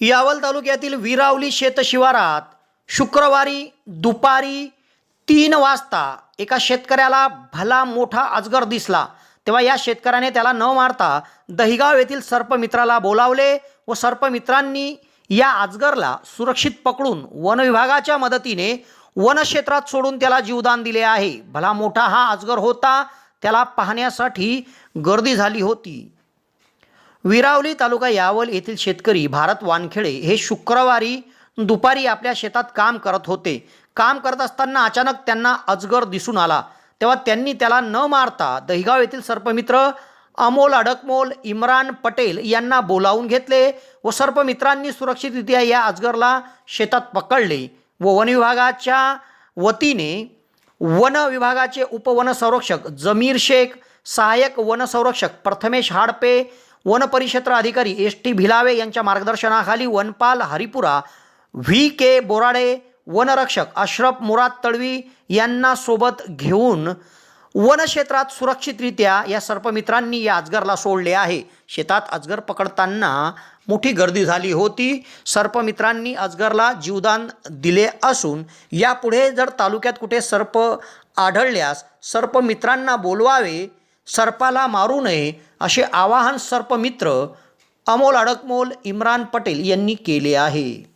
यावल तालुक्यातील विरावली शेतशिवारात शुक्रवारी दुपारी तीन वाजता एका शेतकऱ्याला भला मोठा अजगर दिसला. तेव्हा या शेतकऱ्याने त्याला न मारता दहिगाव येथील सर्पमित्राला बोलावले व सर्पमित्रांनी या अजगरला सुरक्षित पकडून वन विभागाच्या मदतीने वनक्षेत्रात सोडून त्याला जीवदान दिले आहे. भला मोठा हा अजगर होता त्याला पाहण्यासाठी गर्दी झाली होती. विरावली तालुका यावल येथील शेतकरी भारत वानखेडे हे शुक्रवारी दुपारी आपल्या शेतात काम करत होते. काम करत असताना अचानक त्यांना अजगर दिसून आला. तेव्हा त्यांनी त्याला न मारता दहिगाव येथील सर्पमित्र अमोल अडकमोल इम्रान पटेल यांना बोलावून घेतले व सर्पमित्रांनी सुरक्षितरित्या या अजगरला शेतात पकडले व वन विभागाच्या वतीने वन विभागाचे उपवन संरक्षक जमीर शेख सहाय्यक वनसंरक्षक प्रथमेश हाडपे वन परिक्षेत्र अधिकारी एस टी भिलावे यांच्या मार्गदर्शनाखाली वनपाल हरिपुरा व्ही के बोराडे वनरक्षक अश्रफ मुराद तळवी यांना सोबत घेऊन वनक्षेत्रात सुरक्षितरित्या या सर्पमित्रांनी या अजगरला सोडले आहे. शेतात अजगर पकडताना मोठी गर्दी झाली होती. सर्पमित्रांनी अजगरला जीवदान दिले असून यापुढे जर तालुक्यात कुठे सर्प आढळल्यास सर्पमित्रांना बोलवावे सर्पाला मारू नये असे आवाहन सर्पमित्र अमोल अडकमोल इम्रान पटेल यांनी केले आहे.